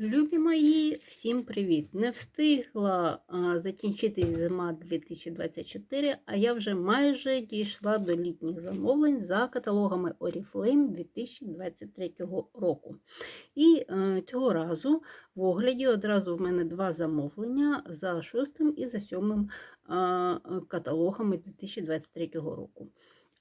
Любі мої, всім привіт! Не встигла а, закінчити зима 2024, а я вже майже дійшла до літніх замовлень за каталогами Oriflame 2023 року. І е, цього разу в огляді одразу в мене два замовлення за шостим і за сьомим а, каталогами 2023 року.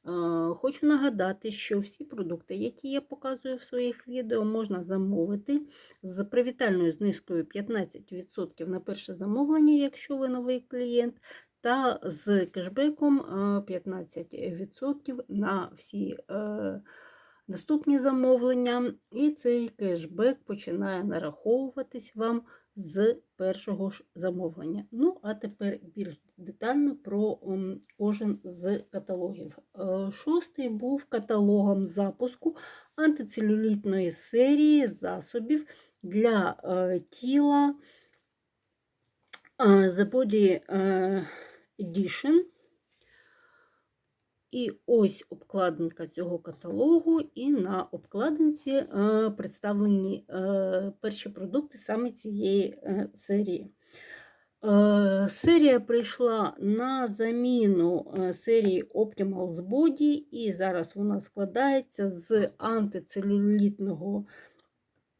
Е, Хочу нагадати, що всі продукти, які я показую в своїх відео, можна замовити з привітальною знижкою 15% на перше замовлення, якщо ви новий клієнт, та з кешбеком е, 15% на всі е, наступні замовлення. І цей кешбек починає нараховуватись вам з першого ж замовлення. Ну, а тепер більш детально про кожен з каталогів. Е, Шостий був каталогом запуску антицелюлітної серії засобів для е, тіла е, The Body Edition. І ось обкладинка цього каталогу, і на обкладинці е, представлені е, перші продукти саме цієї е, серії. Серія прийшла на заміну серії Optimals Body, і зараз вона складається з антицелюлітного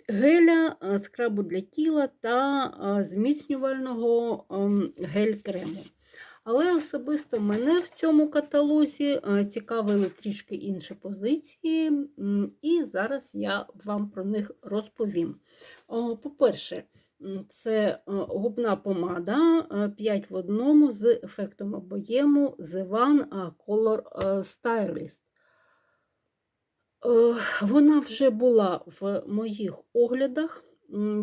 геля, скрабу для тіла та зміцнювального ем, гель-крему. Але особисто мене в цьому каталозі е, цікавили трішки інші позиції, і зараз я вам про них розповім. По-перше, це е, губна помада 5 в 1 з ефектом обоєму The One Color е, Stylist. Е, Вона вже була в моїх оглядах.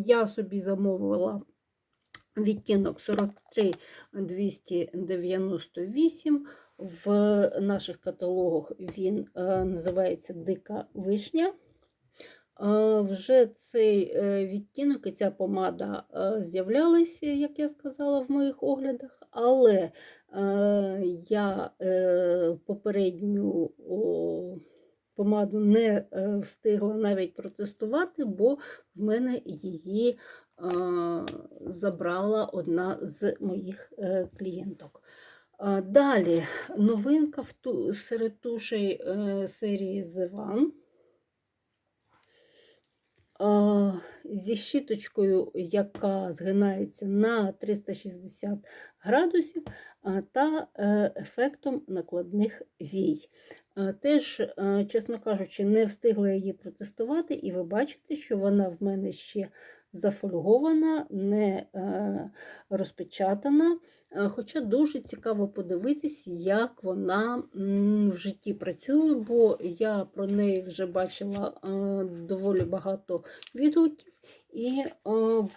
Я собі замовила відтінок 43 298. В наших каталогах він е, називається Дика вишня. Е, Вже цей е, відтінок і ця помада з'являлися, як я сказала, в моїх оглядах, але я попередню помаду не встигла навіть протестувати, бо в мене її забрала одна з моїх е, клієнток. Далі новинка в ту, серед тушей е, серії The One. Зі щіточкою, яка згинається на 360 градусів, та е, ефектом накладних вій. Теж, чесно кажучи, не встигла її протестувати, і ви бачите, що вона в мене ще зафольгована, не е, розпечатана. Е, Хоча дуже цікаво подивитись, як вона в житті працює, бо я про неї вже бачила е, доволі багато відгуків, і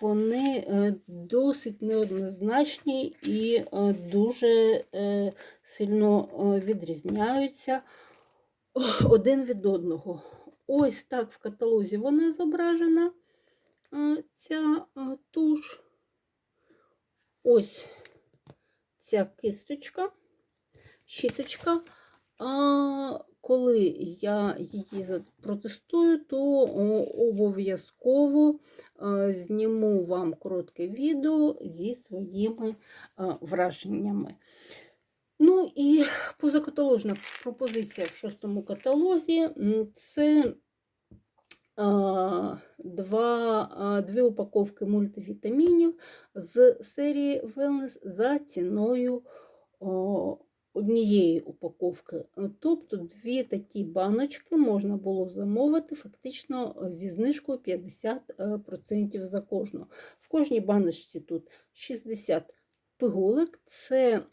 вони досить неоднозначні і дуже сильно відрізняються один від одного. Ось так в каталозі вона зображена, ця туш. Ось ця кисточка, щіточка. А коли я її протестую, то обов'язково зніму вам коротке відео зі своїми враженнями. Ну і позакаталожна пропозиція в шостому каталозі це два, дві упаковки мультивітамінів з серії Wellness за ціною однієї упаковки. Е, Тобто дві такі баночки можна було замовити фактично зі знижкою 50% за кожну. В кожній баночці тут 60 пигулок, це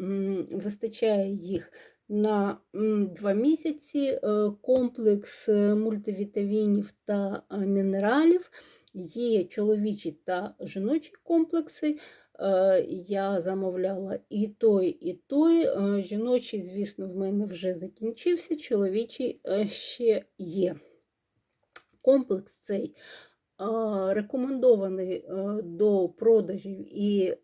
вистачає їх на 2 місяці. Е, Комплекс е, мультивітамінів та е, мінералів. Є чоловічі та жіночі комплекси. Я замовляла і той, і той. Жіночий, звісно, в мене вже закінчився, чоловічий ще є. Комплекс цей рекомендований до продажів і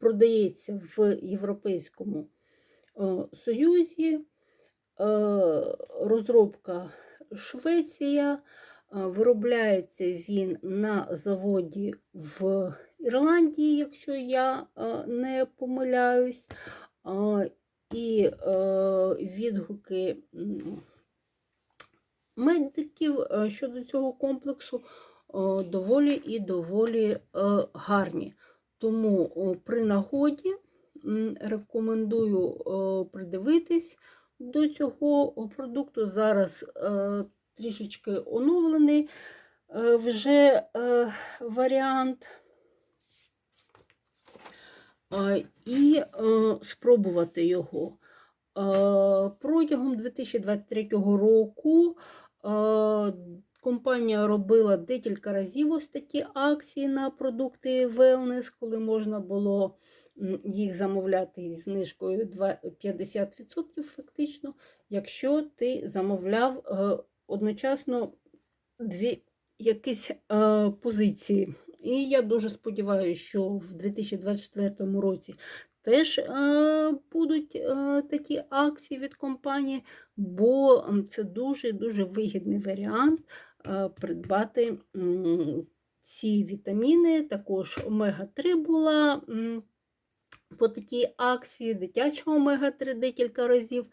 продається в Європейському е, Союзі. Е, Розробка Швеція. Виробляється він на заводі в Ірландії, якщо я е, не помиляюсь. Е, І е, відгуки медиків е, щодо цього комплексу е, доволі і доволі е, гарні. Тому при нагоді рекомендую придивитись до цього продукту. Зараз е, трішечки оновлений е, вже е, варіант. І спробувати його. Протягом 2023 року компанія робила декілька разів ось такі акції на продукти wellness, коли можна було їх замовляти зі знижкою 50% фактично, якщо ти замовляв е, одночасно дві якісь е, позиції. І я дуже сподіваюся, що в 2024 році теж е, будуть такі акції від компанії, бо це дуже-дуже вигідний варіант придбати ці вітаміни. Також омега-3 була по такій акції, дитяча омега-3 декілька разів е,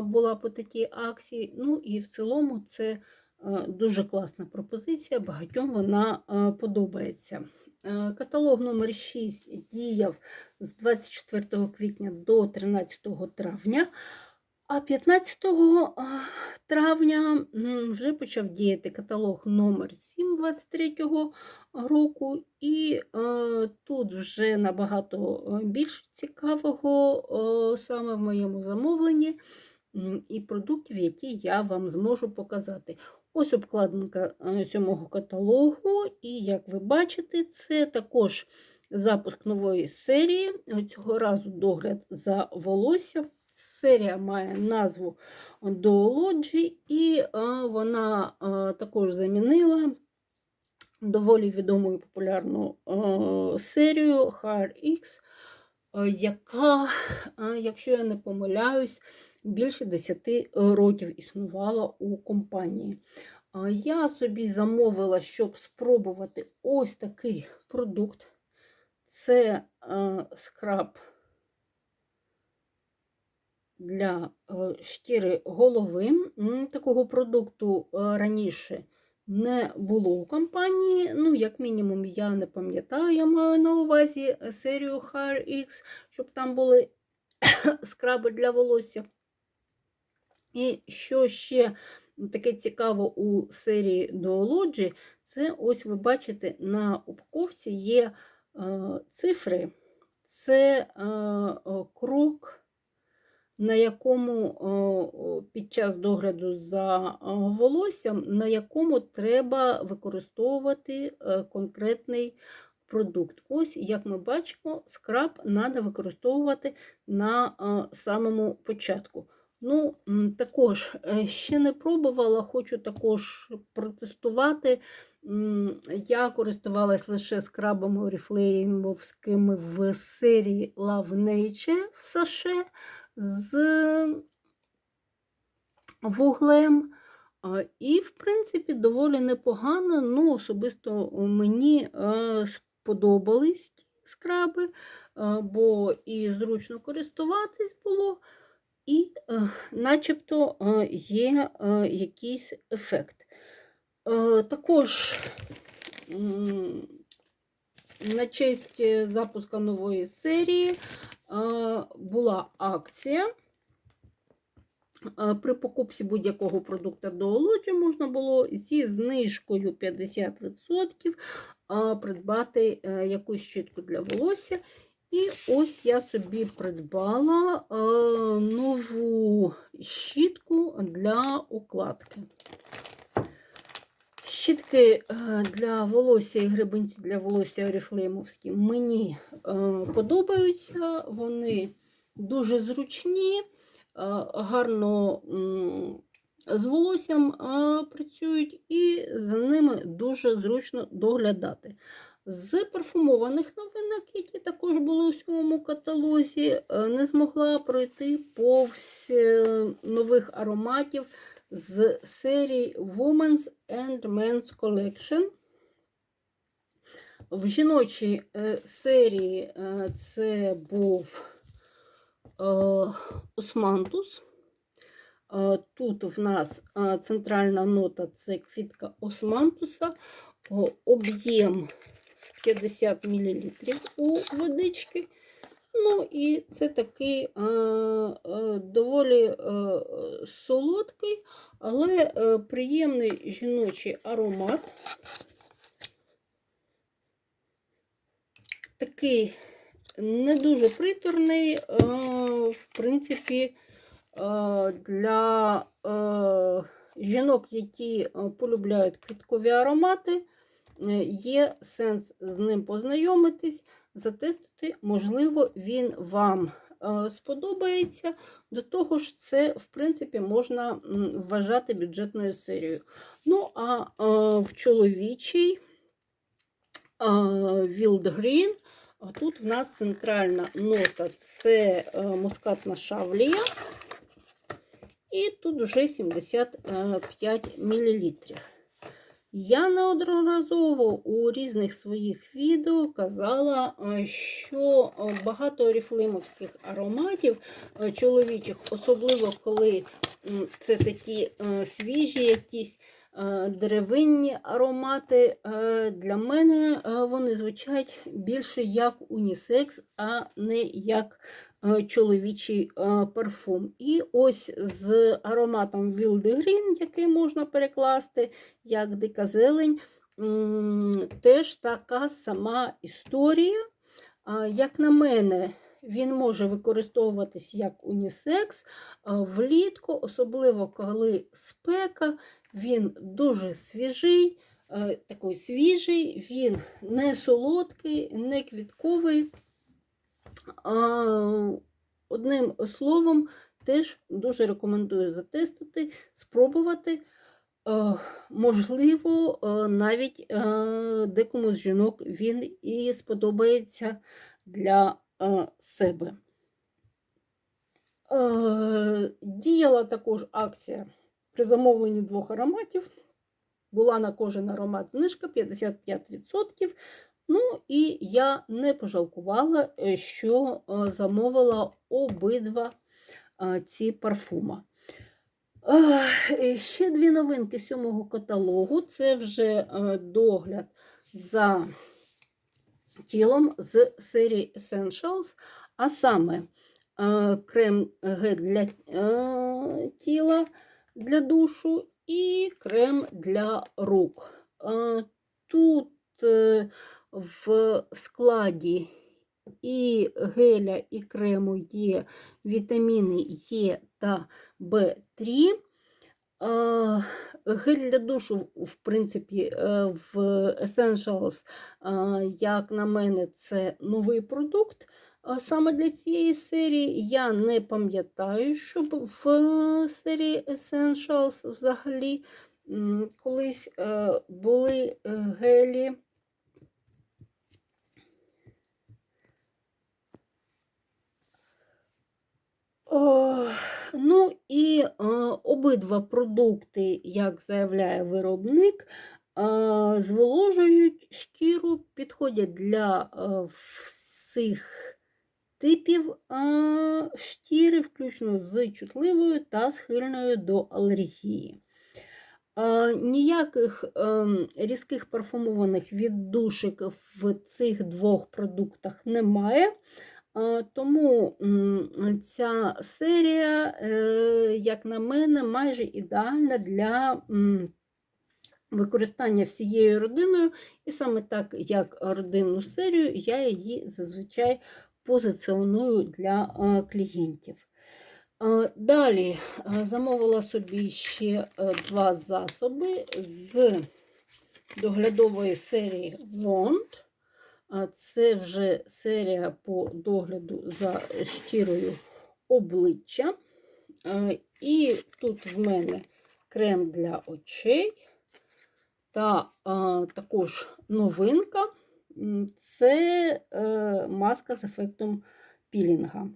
була по такій акції. Ну і в цілому це е, дуже класна пропозиція, багатьом вона е, подобається. Е, Каталог номер 6 діяв з 24 квітня до 13 травня, а 15 травня вже почав діяти каталог номер 7 23 року, і е, тут вже набагато е, більш цікавого е, саме в моєму замовленні і продуктів, які я вам зможу показати. Ось обкладинка е, сьомого каталогу, і як ви бачите, це також запуск нової серії. Цього разу догляд за волосся. Серія має назву Duology, і е, вона е, також замінила доволі відому і популярну е, серію HRX, яка, якщо я не помиляюсь, більше 10 років існувала у компанії. Я собі замовила, щоб спробувати ось такий продукт. Це скраб для е, шкіри голови. Такого продукту е, раніше не було у компанії. Ну, як мінімум, я не пам'ятаю, я маю на увазі серію HRX, щоб там були скраби для волосся. І що ще таке цікаво у серії Duology, це ось ви бачите, на упаковці є е, цифри, це е, е, крок, на якому е, під час догляду за е, волоссям, на якому треба використовувати е, конкретний продукт. Ось, як ми бачимо, скраб треба використовувати на самому початку. Ну, також ще не пробувала, хочу також протестувати. Я користувалась лише скрабами оріфлеймовськими в серії Love Nature в саше з вуглем. І, в принципі, доволі непогано. Ну, особисто мені е, сподобались ті скраби, е, бо і зручно користуватись було, і е, начебто є якийсь ефект. Також на честь запуску нової серії була акція. Е, При покупці будь-якого продукту до Олоджі можна було зі знижкою 50% е, придбати е, якусь щітку для волосся. І ось я собі придбала е, нову щітку для укладки. Щітки е, для волосся і гребенці для волосся оріфлеймовські мені е, подобаються. Вони дуже зручні, е, гарно з волоссям працюють, і за ними дуже зручно доглядати. З парфумованих новинок, які також були у сьомому каталозі, не змогла пройти повз нових ароматів з серії Women's and Men's Collection. В жіночій е, серії е, це був е, Османтус. Тут в нас центральна нота це квітка османтуса, об'єм 50 мл у водички. Ну, і це такий е, е, доволі е, солодкий, але е, приємний жіночий аромат. Такий не дуже приторний, е, в принципі, е, для е, жінок, які полюбляють квіткові аромати, є сенс з ним познайомитись, затестити, можливо, він вам е, сподобається. До того ж, це, в принципі, можна вважати бюджетною серією. Ну, а е, в чоловічій е, Wild Green Тут в нас центральна нота це мускатна шавлія. І тут вже 75 мл. Я неодноразово у різних своїх відео казала, е, що е, багато оріфлеймовських ароматів е, чоловічих, особливо коли це такі свіжі якісь деревинні аромати, для мене вони звучать більше як унісекс, а не як чоловічий е, парфум. І ось з ароматом Wild Green, який можна перекласти як дика зелень, теж така сама історія. Як на мене, він може використовуватись як унісекс влітку, особливо коли спека, він дуже свіжий, е, такий свіжий, він не солодкий, не квітковий. Одним словом, теж дуже рекомендую затестити, спробувати. Е, Можливо, е, навіть е, декому з жінок він і сподобається для себе. Діяла також акція при замовленні двох ароматів. Була на кожен аромат знижка 55%. Ну, і я не пожалкувала, е, що е, замовила обидва е, ці парфума. Е, Ще дві новинки сьомого каталогу. Це вже догляд за тілом з серії Essentials, а саме крем для тіла для душу і крем для рук. Тут в складі і геля, і крему є вітаміни Е та В3. Е, Гель для душу, в принципі, е, в Essentials, як на мене, це новий продукт. Саме для цієї серії я не пам'ятаю, щоб в серії Essentials взагалі колись е, були е, гелі. Ну і е, обидва продукти, як заявляє виробник, е, зволожують шкіру, підходять для е, всіх типів шкіри, включно з чутливою та схильною до алергії. Ніяких е, різких парфумованих віддушок в цих двох продуктах немає. Е, Тому ця серія, е, як на мене, майже ідеальна для використання всією родиною. І саме так, як родинну серію, я її зазвичай позиціоную для е, клієнтів. Далі замовила собі ще два засоби з доглядової серії Wand. А Це вже серія по догляду за шкірою обличчя. І тут в мене крем для очей та е, також новинка це е, маска з ефектом пілінга.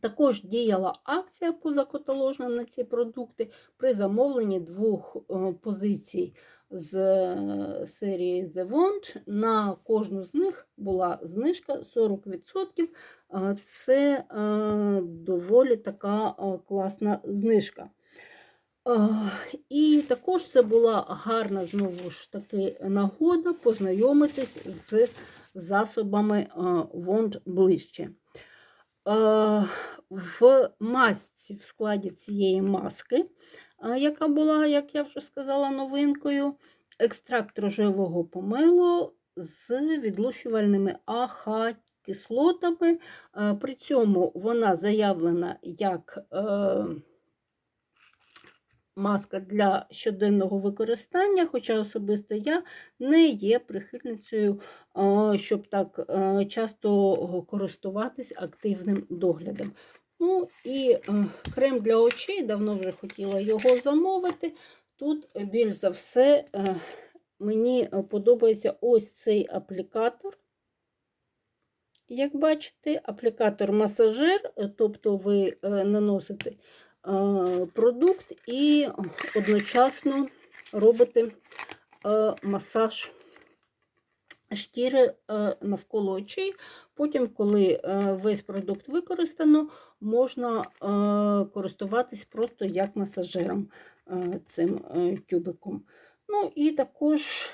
Також діяла акція позакаталожна на ці продукти при замовленні двох е, позицій з е, серії The Wand. На кожну з них була знижка 40%. Е, Це е, доволі така е, класна знижка. І також це була гарна знову ж таки нагода познайомитись з засобами Wand ближче. В масці в складі цієї маски, яка була, як я вже сказала, новинкою, екстракт рожевого помелу з відлущувальними АХ-кислотами. Е, При цьому вона заявлена як е, маска для щоденного використання, хоча особисто я не є прихильницею, щоб так е, часто користуватись активним доглядом. Ну і е, крем для очей, давно вже хотіла його замовити. Тут більш за все е, мені подобається ось цей аплікатор. Як бачите, аплікатор-масажер, е, тобто ви е, наносите е, продукт і одночасно робите е, масаж шкіри е, навколо очей. Потім, коли е, весь продукт використано, можна е, користуватись просто як масажером е, цим е, тюбиком. Ну і також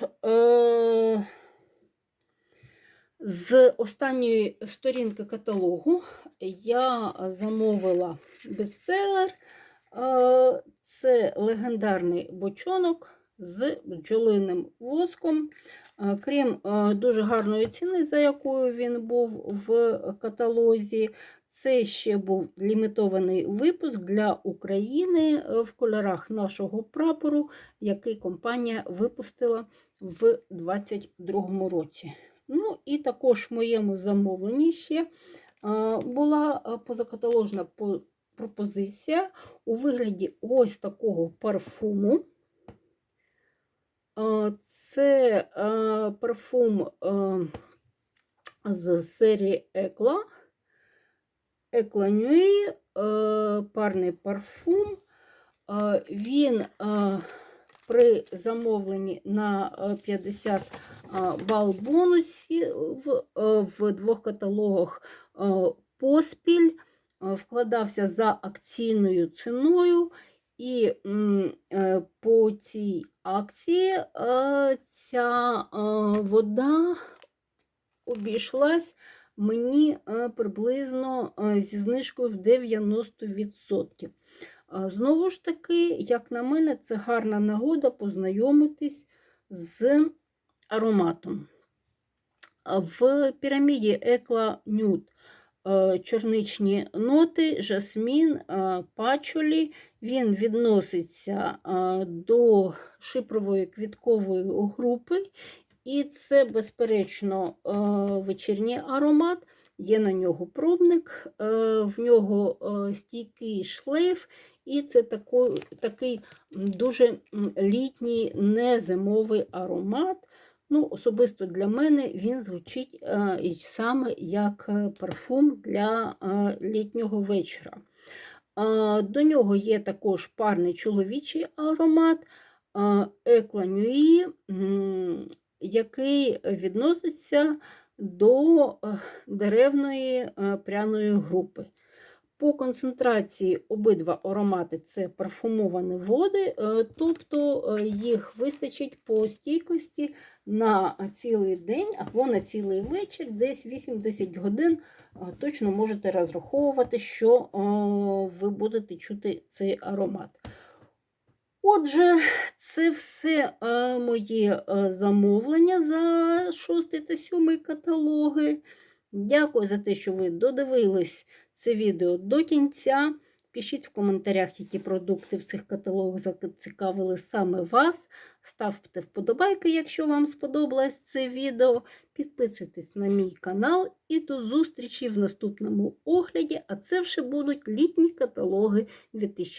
з останньої сторінки каталогу я замовила бестселер. Це легендарний бочонок з бджолиним воском. Крім дуже гарної ціни, за якою він був в каталозі. Це ще був лімітований випуск для України е, в кольорах нашого прапору, який компанія випустила в 2022 році. Ну і також в моєму замовленні ще е, була е, позакаталожна пропозиція у вигляді ось такого парфуму. Це парфум з серії Екла. Екла Нюї, парний парфум. Е, Він е, при замовленні на е, 50 е, бал бонусі в, е, двох каталогах е, поспіль е, вкладався за акційною ціною. І е, по цій акції е, ця е, вода обійшлась мені е, приблизно е, зі знижкою в 90%. Е, Знову ж таки, як на мене, це гарна нагода познайомитись з ароматом. В піраміді Екла Нюд чорничні ноти, жасмін, пачолі. Він відноситься до шипрової квіткової групи, і це, безперечно, е, вечірній аромат. Є на нього пробник, е, в нього е, стійкий шлейф, і це тако- такий дуже літній, незимовий аромат. Ну, Особисто для мене він звучить саме як парфум для літнього вечора. До нього є також парний чоловічий аромат е, Екла Нюї, м, який відноситься до е, деревної е, пряної групи. По концентрації обидва аромати це парфумовані води, е, тобто їх вистачить по стійкості на цілий день або на цілий вечір, десь 8-10 годин. Точно можете розраховувати, що ви будете чути цей аромат. Отже, це все е, моє е, замовлення за 6 та 7 каталоги. Дякую за те, що ви додивились це відео до кінця. Пишіть в коментарях, які продукти в цих каталогах зацікавили саме вас. Ставте вподобайки, якщо вам сподобалось це відео. Підписуйтесь на мій канал і до зустрічі в наступному огляді. А це вже будуть літні каталоги 2020.